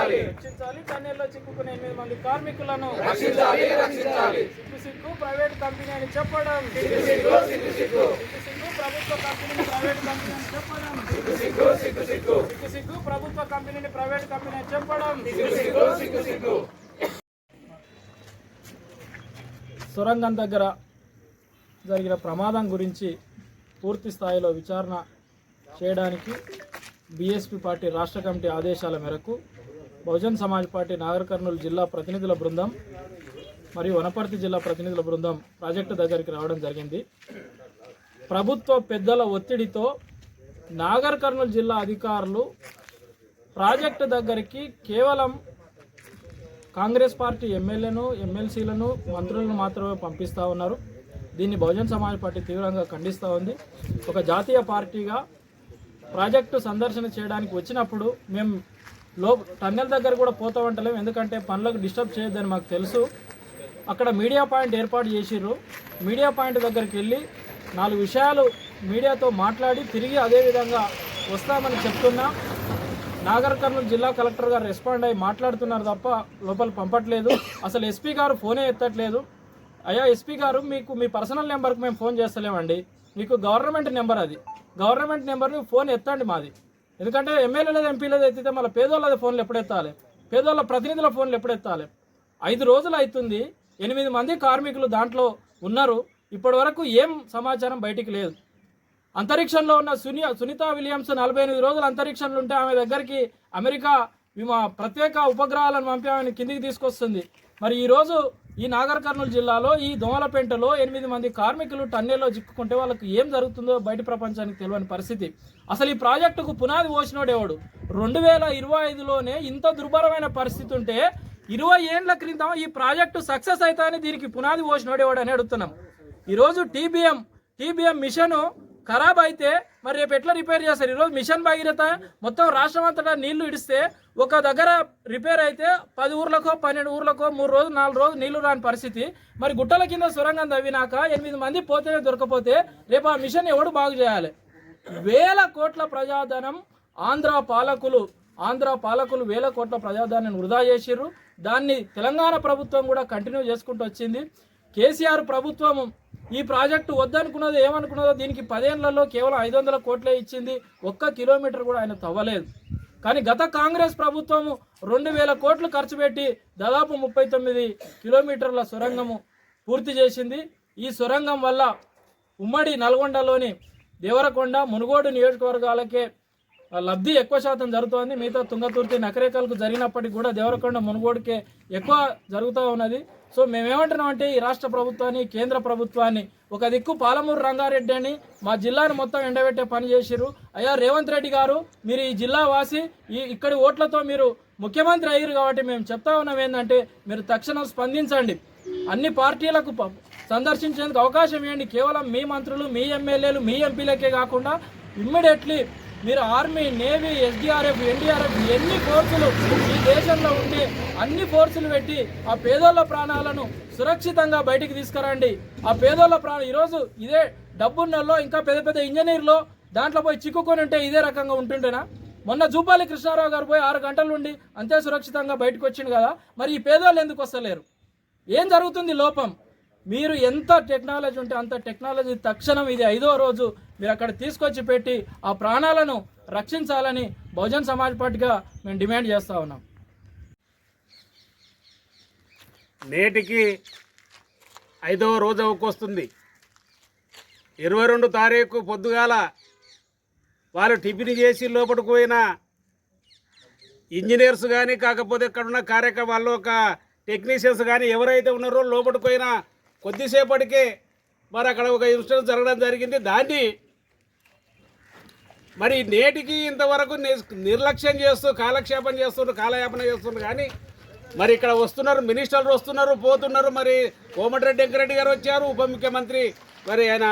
రక్షించాలి. టన్నెల్లో చిక్కుకునే ఎనిమిది మంది కార్మికులను రక్షించాలి రక్షించాలి. సిగ్గు సిగ్గు ప్రైవేట్ కంపెనీ అని చెప్పడం. సిగ్గు సిగ్గు సిగ్గు సిగ్గు సిగ్గు ప్రభుత్వ కంపెనీని ప్రైవేట్ కంపెనీ అని చెప్పడం. సిగ్గు సిగ్గు సిగ్గు సిగ్గు సిగ్గు సిగ్గు ప్రభుత్వ కంపెనీని ప్రైవేట్ కంపెనీ అని చెప్పడం. సిగ్గు సిగ్గు సిగ్గు సిగ్గు సొరంగం దగ్గర జరిగిన ప్రమాదం గురించి పూర్తి స్థాయిలో విచారణ చేయడానికి బీఎస్పీ పార్టీ రాష్ట్ర కమిటీ ఆదేశాల మేరకు బహుజన్ సమాజ్ పార్టీ నాగర్ కర్నూలు జిల్లా ప్రతినిధుల బృందం మరియు వనపర్తి జిల్లా ప్రతినిధుల బృందం ప్రాజెక్టు దగ్గరికి రావడం జరిగింది. ప్రభుత్వ పెద్దల ఒత్తిడితో నాగర్ కర్నూలు జిల్లా అధికారులు ప్రాజెక్టు దగ్గరికి కేవలం కాంగ్రెస్ పార్టీ ఎమ్మెల్యేను ఎమ్మెల్సీలను మంత్రులను మాత్రమే పంపిస్తూ ఉన్నారు. దీన్ని బహుజన్ సమాజ్ పార్టీ తీవ్రంగా ఖండిస్తూ ఉంది. ఒక జాతీయ పార్టీగా ప్రాజెక్టు సందర్శన చేయడానికి వచ్చినప్పుడు మేము లో టన్నెల్ దగ్గర కూడా పోతూ ఉంటలేము ఎందుకంటే పనులకు డిస్టర్బ్ చేయొద్దని మాకు తెలుసు. అక్కడ మీడియా పాయింట్ ఏర్పాటు చేసిర్రు. మీడియా పాయింట్ దగ్గరికి వెళ్ళి నాలుగు విషయాలు మీడియాతో మాట్లాడి తిరిగి అదే విధంగా వస్తామని చెప్తున్నా. నాగర్ కర్నూలు జిల్లా కలెక్టర్ గారు రెస్పాండ్ అయ్యి మాట్లాడుతున్నారు తప్ప లోపల పంపట్లేదు. అసలు ఎస్పీ గారు ఫోనే ఎత్తట్లేదు. అయ్యా ఎస్పీ గారు మీకు మీ పర్సనల్ నెంబర్కి మేము ఫోన్ చేస్తలేమండి. మీకు గవర్నమెంట్ నెంబర్ అది. గవర్నమెంట్ నెంబర్ని ఫోన్ ఎత్తండి మాది. ఎందుకంటే ఎమ్మెల్యే లేదు ఎంపీ ఎత్తితే మళ్ళీ పేదోళ్ళ ఫోన్లు ఎప్పుడెత్తాలి పేదోళ్ళ ప్రతినిధుల ఫోన్లు ఎప్పుడెత్తాలి ఐదు రోజులు అవుతుంది ఎనిమిది మంది కార్మికులు దాంట్లో ఉన్నారు ఇప్పటి వరకు ఏం సమాచారం బయటికి లేదు. అంతరిక్షంలో ఉన్న సుని సునీత విలియమ్స్ నలభై ఎనిమిది రోజులు అంతరిక్షంలో ఉంటే ఆమె దగ్గరికి అమెరికా విమా ప్రత్యేక ఉపగ్రహాలను పంపి ఆమెను కిందికి తీసుకొస్తుంది. మరి ఈరోజు ఈ నాగర్ కర్నూలు జిల్లాలో ఈ దోమలపేంటలో ఎనిమిది మంది కార్మికులు టన్నెల్లో చిక్కుకుంటే వాళ్ళకి ఏం జరుగుతుందో బయట ప్రపంచానికి తెలియని పరిస్థితి. అసలు ఈ ప్రాజెక్టుకు పునాది పోసినోడు ఎవడు? రెండు వేల ఇరవై ఐదులోనే ఇంత దుర్భరమైన పరిస్థితి ఉంటే ఇరవై ఏండ్ల క్రితం ఈ ప్రాజెక్టు సక్సెస్ అవుతాయని దీనికి పునాది పోసినోడు ఎవడు అని అడుగుతున్నాం. ఈరోజు టీబీఎం టీబీఎం మిషను ఖరాబ్ అయితే మరి రేపు ఎట్లా రిపేర్ చేస్తారు? ఈరోజు మిషన్ భగీరథ మొత్తం రాష్ట్రం అంతటా నీళ్ళు ఇడిస్తే ఒక దగ్గర రిపేర్ అయితే పది ఊర్లకో పన్నెండు ఊర్లకో మూడు రోజులు నాలుగు రోజులు నీళ్ళు రాని పరిస్థితి. మరి గుట్టల కింద సొరంగం తవ్వినాక ఎనిమిది మంది పోతేనే దొరకపోతే రేపు ఆ మిషన్ ఎవడు బాగు చేయాలి? వేల కోట్ల ప్రజాధనం ఆంధ్ర పాలకులు ఆంధ్ర పాలకులు వేల కోట్ల ప్రజాధనాన్ని వృధా చేసిర్రు. దాన్ని తెలంగాణ ప్రభుత్వం కూడా కంటిన్యూ చేసుకుంటూ వచ్చింది. కేసీఆర్ ప్రభుత్వం ఈ ప్రాజెక్టు వద్దనుకున్నదో ఏమనుకున్నదో దీనికి పదేళ్ళలో కేవలం ఐదు వందల కోట్లే ఇచ్చింది. ఒక్క కిలోమీటర్ కూడా ఆయన తవ్వలేదు. కానీ గత కాంగ్రెస్ ప్రభుత్వము రెండు వేల కోట్లు ఖర్చు పెట్టి దాదాపు ముప్పై తొమ్మిది కిలోమీటర్ల సొరంగము పూర్తి చేసింది. ఈ సొరంగం వల్ల ఉమ్మడి నల్గొండలోని దేవరకొండ మునుగోడు నియోజకవర్గాలకే లబ్ధి ఎక్కువ శాతం జరుగుతోంది. మిగతా తుంగతుర్తి నకరేకాలకు జరిగినప్పటికీ కూడా దేవరకొండ మునుగోడుకే ఎక్కువ జరుగుతూ ఉన్నది. సో మేమేమంటున్నాం అంటే ఈ రాష్ట్ర ప్రభుత్వాన్ని కేంద్ర ప్రభుత్వాన్ని ఒక దిక్కు పాలమూరు రంగారెడ్డి అని మా జిల్లాను మొత్తం ఎండబెట్టే పని చేసిర్రు. అయ్యా రేవంత్ రెడ్డి గారు మీరు ఈ జిల్లా వాసి ఈ ఇక్కడి ఓట్లతో మీరు ముఖ్యమంత్రి అయ్యారు కాబట్టి మేము చెప్తా ఉన్నాం ఏంటంటే మీరు తక్షణం స్పందించండి. అన్ని పార్టీలకు సందర్శించేందుకు అవకాశం ఇవ్వండి. కేవలం మీ మంత్రులు మీ ఎమ్మెల్యేలు మీ ఎంపీలకే కాకుండా ఇమ్మీడియట్లీ మీరు ఆర్మీ నేవీ ఎస్డిఆర్ఎఫ్ ఎన్డీఆర్ఎఫ్ ఎన్ని ఫోర్సులు ఈ దేశంలో ఉండి అన్ని ఫోర్సులు పెట్టి ఆ పేదోళ్ళ ప్రాణాలను సురక్షితంగా బయటికి తీసుకురండి. ఆ పేదోళ్ళ ప్రాణం ఈరోజు ఇదే డబ్బున్నల్లో ఇంకా పెద్ద పెద్ద ఇంజనీర్లు దాంట్లో పోయి చిక్కుకొని ఉంటే ఇదే రకంగా ఉంటుండేనా? మొన్న జూపాలి కృష్ణారావు గారు పోయి ఆరు గంటల నుండి అంతే సురక్షితంగా బయటకు వచ్చింది కదా మరి ఈ పేదోళ్ళు ఎందుకు వస్తలేరు? ఏం జరుగుతుంది లోపం? మీరు ఎంత టెక్నాలజీ ఉంటే అంత టెక్నాలజీ తక్షణం ఇది ఐదో రోజు మీరు అక్కడ తీసుకొచ్చి పెట్టి ఆ ప్రాణాలను రక్షించాలని బహుజన్ సమాజ్ పార్టీగా మేము డిమాండ్ చేస్తా ఉన్నాం. నేటికి ఐదవ రోజు అవకొస్తుంది. ఇరవై రెండు తారీఖు పొద్దుగాల వాళ్ళు టిఫిన్ చేసి లోపలికి పోయిన ఇంజనీర్స్ కానీ కాకపోతే ఇక్కడ ఉన్న కార్యక్రమాల్లో ఒక టెక్నీషియన్స్ కానీ ఎవరైతే ఉన్నారో లోపలికి పోయిన కొద్దిసేపటికే మరి అక్కడ ఒక ఇన్సిడెంట్ జరగడం జరిగింది. దాన్ని మరి నేటికి ఇంతవరకు నిర్లక్ష్యం చేస్తూ కాలక్షేపం చేస్తున్నారు కాలయాపన చేస్తున్నారు కానీ మరి ఇక్కడ వస్తున్నారు మినిస్టర్లు వస్తున్నారు పోతున్నారు. మరి కోమటిరెడ్డి వెంకరెడ్డి గారు వచ్చారు ఉప ముఖ్యమంత్రి మరి ఆయన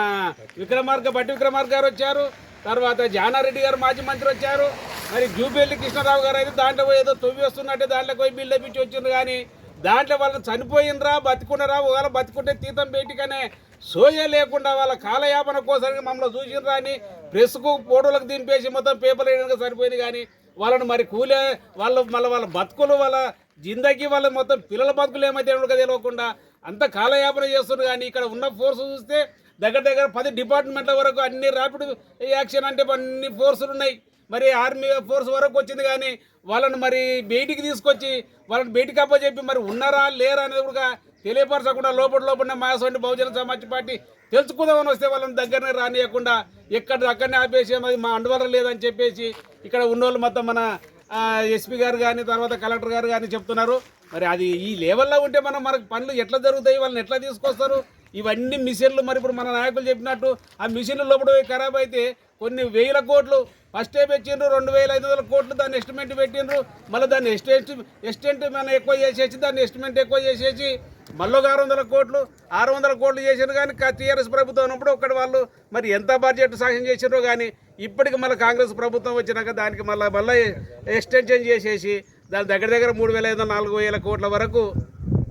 విక్రమార్క బట్టి విక్రమార్క గారు వచ్చారు. తర్వాత జానారెడ్డి గారు మాజీ మంత్రి వచ్చారు. మరి జూబెల్లి కృష్ణారావు గారు అయితే దాంట్లో ఏదో తొవ్వి వస్తున్నట్టే దాంట్లో పోయి బిల్లు తెప్పించి వచ్చిండ్రు కానీ దాంట్లో వాళ్ళు చనిపోయినరా బతికున్నారా ఒకవేళ బతికుంటే తీతం బయటికనే సోయ లేకుండా వాళ్ళ కాలయాపన కోసం మమ్మల్ని చూసినరా అని ప్రెస్కు ఫోటోలకు దింపేసి మొత్తం పేపర్ వేయడానికి సరిపోయింది కానీ వాళ్ళని మరి కూలే వాళ్ళ మళ్ళీ వాళ్ళ బతుకులు వాళ్ళ జిందగీ వాళ్ళ మొత్తం పిల్లల బతుకులు ఏమైతే తెలియకుండా అంత కాలయాపన చేస్తున్నారు కానీ ఇక్కడ ఉన్న ఫోర్స్ చూస్తే దగ్గర దగ్గర పది డిపార్ట్మెంట్ల వరకు అన్ని ర్యాపిడ్ యాక్షన్ అంటే అన్ని ఫోర్సులు ఉన్నాయి. మరి ఆర్మీ ఫోర్స్ వరకు వచ్చింది కానీ వాళ్ళని మరి బయటికి తీసుకొచ్చి వాళ్ళని బయటికి అప్పచెప్పి మరి ఉన్నారా లేరా అనేది కూడా తెలియపరచకుండా లోపల లోపల మాసండి బహుజన సమాజ్ పార్టీ తెలుసుకుందామని వస్తే వాళ్ళని దగ్గరనే రానియకుండా ఎక్కడ అక్కడనే ఆపేసి అది మా అండవరం లేదని చెప్పేసి ఇక్కడ ఉన్నోళ్ళు మొత్తం మన ఎస్పీ గారు కానీ తర్వాత కలెక్టర్ గారు కానీ చెప్తున్నారు. మరి అది ఈ లెవెల్లో ఉంటే మనం మనకు పనులు ఎట్లా జరుగుతాయి వాళ్ళని ఎట్లా తీసుకొస్తారు? ఇవన్నీ మిషన్లు మరి ఇప్పుడు మన నాయకులు చెప్పినట్టు ఆ మిషన్లు లోపల ఖరాబ్ అయితే కొన్ని వేల కోట్లు ఫస్ట్ టైం పెట్టిండ్రు రెండు వేల ఐదు వందల కోట్లు దాన్ని ఎస్టిమేట్ పెట్టిండ్రు. మళ్ళీ దాన్ని ఎస్టేట్ ఎస్టెంట్ మనం ఎక్కువ చేసేసి దాన్ని ఎస్టిమేట్ ఎక్కువ చేసేసి మళ్ళీ ఒక ఆరు వందల కోట్లు ఆరు వందల కోట్లు చేసారు కానీ టీఆర్ఎస్ ప్రభుత్వం ఉన్నప్పుడు ఒక్కటి వాళ్ళు మరి ఎంత బడ్జెట్ సాంక్షన్ చేసినారో కానీ ఇప్పటికి మళ్ళీ కాంగ్రెస్ ప్రభుత్వం వచ్చినాక దానికి మళ్ళీ మళ్ళీ ఎక్స్టెన్షన్ చేసేసి దాని దగ్గర దగ్గర మూడు వేల ఐదు వందల నాలుగు వేల కోట్ల వరకు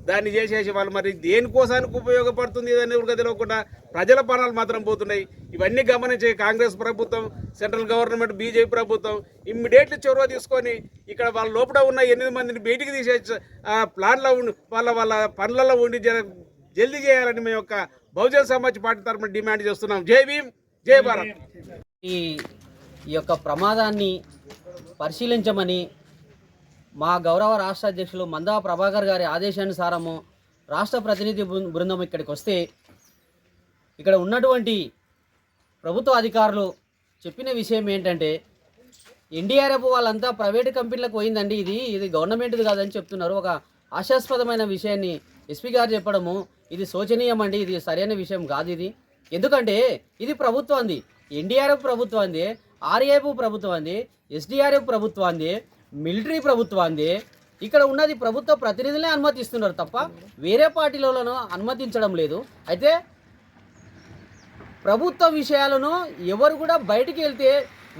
దాన్ని చేసేసి వాళ్ళు మరి దేనికోసానికి ఉపయోగపడుతుంది అనేది కూడా తెలియకుండా ప్రజల పనులు మాత్రం పోతున్నాయి. ఇవన్నీ గమనించి కాంగ్రెస్ ప్రభుత్వం సెంట్రల్ గవర్నమెంట్ బీజేపీ ప్రభుత్వం ఇమ్మీడియట్లీ చొరవ తీసుకొని ఇక్కడ వాళ్ళ లోపల ఉన్న ఎనిమిది మందిని బయటికి తీసే ప్లాన్లో ఉండి వాళ్ళ వాళ్ళ పనులలో ఉండి జల్దీ చేయాలని మేము యొక్క బహుజన సమాజ్ పార్టీ తరఫున డిమాండ్ చేస్తున్నాం. జై భీమ్ జై భారత్. ఈ యొక్క ప్రమాదాన్ని పరిశీలించమని మా గౌరవ రాష్ట్ర అధ్యక్షులు మందా ప్రభాకర్ గారి ఆదేశానుసారము రాష్ట్ర ప్రతినిధి బృందం ఇక్కడికి వస్తే ఇక్కడ ఉన్నటువంటి ప్రభుత్వ అధికారులు చెప్పిన విషయం ఏంటంటే ఎన్డీఆర్ఎఫ్ వాళ్ళంతా ప్రైవేట్ కంపెనీలకు పోయిందండి. ఇది ఇది గవర్నమెంట్ది కాదని చెప్తున్నారు. ఒక ఆశాస్పదమైన విషయాన్ని ఎస్పీ గారు చెప్పడము ఇది శోచనీయం అండి ఇది సరైన విషయం కాదు ఇది. ఎందుకంటే ఇది ప్రభుత్వంది. ఎన్డీఆర్ఎఫ్ ప్రభుత్వంది ఆర్ఏఎఫ్ ప్రభుత్వంది ఎస్డిఆర్ఎఫ్ ప్రభుత్వంది. మిలిటరీ ప్రభుత్వాన్ని ఇక్కడ ఉన్నది ప్రభుత్వ ప్రతినిధులే అనుమతిస్తున్నారు తప్ప వేరే పార్టీలలోనూ అనుమతించడం లేదు. అయితే ప్రభుత్వ విషయాలను ఎవరు కూడా బయటికి వెళ్తే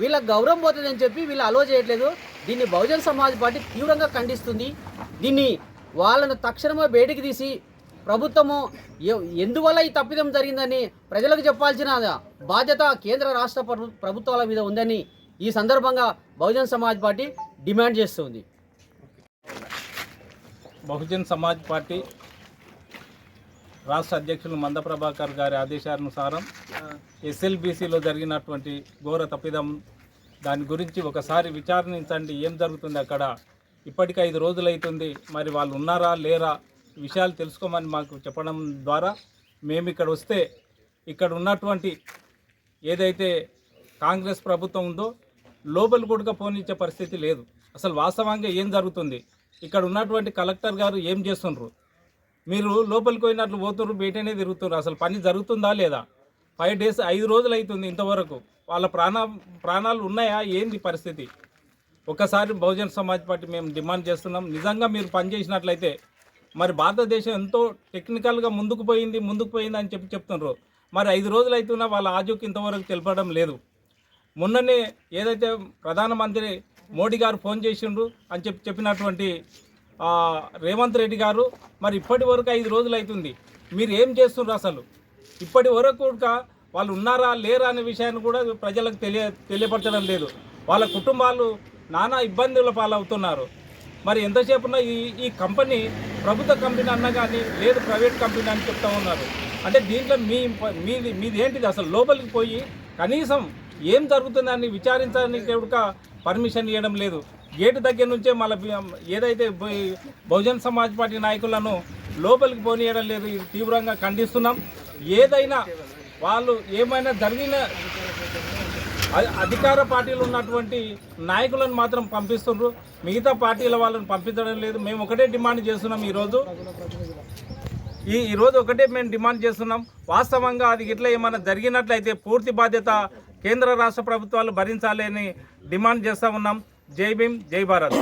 వీళ్ళ గౌరవం పోతుందని చెప్పి వీళ్ళు అలో చేయట్లేదు. దీన్ని బహుజన్ సమాజ్ పార్టీ తీవ్రంగా ఖండిస్తుంది. దీన్ని వాళ్ళను తక్షణమే బయటికి తీసి ప్రభుత్వము ఎందువల్ల ఈ తప్పిదం జరిగిందని ప్రజలకు చెప్పాల్సిన బాధ్యత కేంద్ర రాష్ట్ర ప్రభుత్వాల మీద ఉందని ఈ సందర్భంగా బహుజన్ సమాజ్ పార్టీ డిమాండ్ చేస్తుంది. బహుజన్ సమాజ్ పార్టీ రాష్ట్ర అధ్యక్షులు మంద ప్రభాకర్ గారి ఆదేశానుసారం ఎస్ఎల్బీసీలో జరిగినటువంటి ఘోర తప్పిదం దాని గురించి ఒకసారి విచారించండి ఏం జరుగుతుంది అక్కడ? ఇప్పటికి ఐదు రోజులైతుంది మరి వాళ్ళు ఉన్నారా లేరా? విషయాలు తెలుసుకోమని మాకు చెప్పడం ద్వారా మేము ఇక్కడ వస్తే ఇక్కడ ఉన్నటువంటి ఏదైతే కాంగ్రెస్ ప్రభుత్వం ఉందో లోపల కూడా పోనిచ్చే పరిస్థితి లేదు. అసలు వాస్తవంగా ఏం జరుగుతుంది? ఇక్కడ ఉన్నటువంటి కలెక్టర్ గారు ఏం చేస్తుండ్రు? మీరు లోపలికి పోయినట్లు పోతున్నారు బయటనే తిరుగుతున్నారు అసలు పని జరుగుతుందా లేదా? ఫైవ్ డేస్ ఐదు రోజులు అవుతుంది ఇంతవరకు. వాళ్ళ ప్రాణ ప్రాణాలు ఉన్నాయా? ఏంది పరిస్థితి? ఒకసారి బహుజన్ సమాజ్ పార్టీ మేము డిమాండ్ చేస్తున్నాం. నిజంగా మీరు పనిచేసినట్లయితే మరి భారతదేశం ఎంతో టెక్నికల్గా ముందుకు పోయింది ముందుకు పోయింది అని చెప్పి చెప్తున్నారు మరి ఐదు రోజులు అవుతున్నా వాళ్ళ ఆజుకి ఇంతవరకు తెలపడం లేదు. మొన్ననే ఏదైతే ప్రధానమంత్రి మోడీ గారు ఫోన్ చేసిండ్రు అని చెప్పి చెప్పినటువంటి రేవంత్ రెడ్డి గారు మరి ఇప్పటి వరకు ఐదు రోజులు అవుతుంది మీరు ఏం చేస్తున్నారు అసలు? ఇప్పటి వరకు కూడా వాళ్ళు ఉన్నారా లేరా అనే విషయాన్ని కూడా ప్రజలకు తెలియ తెలియపరచడం లేదు. వాళ్ళ కుటుంబాలు నానా ఇబ్బందుల పాలవుతున్నారు. మరి ఎంతసేపున్న ఈ ఈ కంపెనీ ప్రభుత్వ కంపెనీ అన్నా కానీ లేదు ప్రైవేట్ కంపెనీ అని చెప్తా ఉన్నారు. అంటే దీంట్లో మీ మీది మీది ఏంటిది అసలు? లోపలికి పోయి కనీసం ఏం జరుగుతుందని విచారించడానికి కూడా పర్మిషన్ ఇవ్వడం లేదు. గేటు దగ్గర నుంచే మళ్ళీ ఏదైతే బహుజన్ సమాజ్ పార్టీ నాయకులను లోపలికి పోనీయడం లేదు ఇది తీవ్రంగా ఖండిస్తున్నాం. ఏదైనా వాళ్ళు ఏమైనా జరిగిన అధికార పార్టీలు ఉన్నటువంటి నాయకులను మాత్రం పంపిస్తుండ్రు. మిగతా పార్టీల వాళ్ళని పంపించడం లేదు. మేము ఒకటే డిమాండ్ చేస్తున్నాం ఈరోజు. ఈ ఈరోజు ఒకటే మేము డిమాండ్ చేస్తున్నాం. వాస్తవంగా అది ఇట్లా ఏమైనా జరిగినట్లయితే పూర్తి బాధ్యత కేంద్ర రాష్ట్ర ప్రభుత్వాలు భరించాలి అని డిమాండ్ చేస్తూ ఉన్నాం. జై భీమ్ జై భారత్.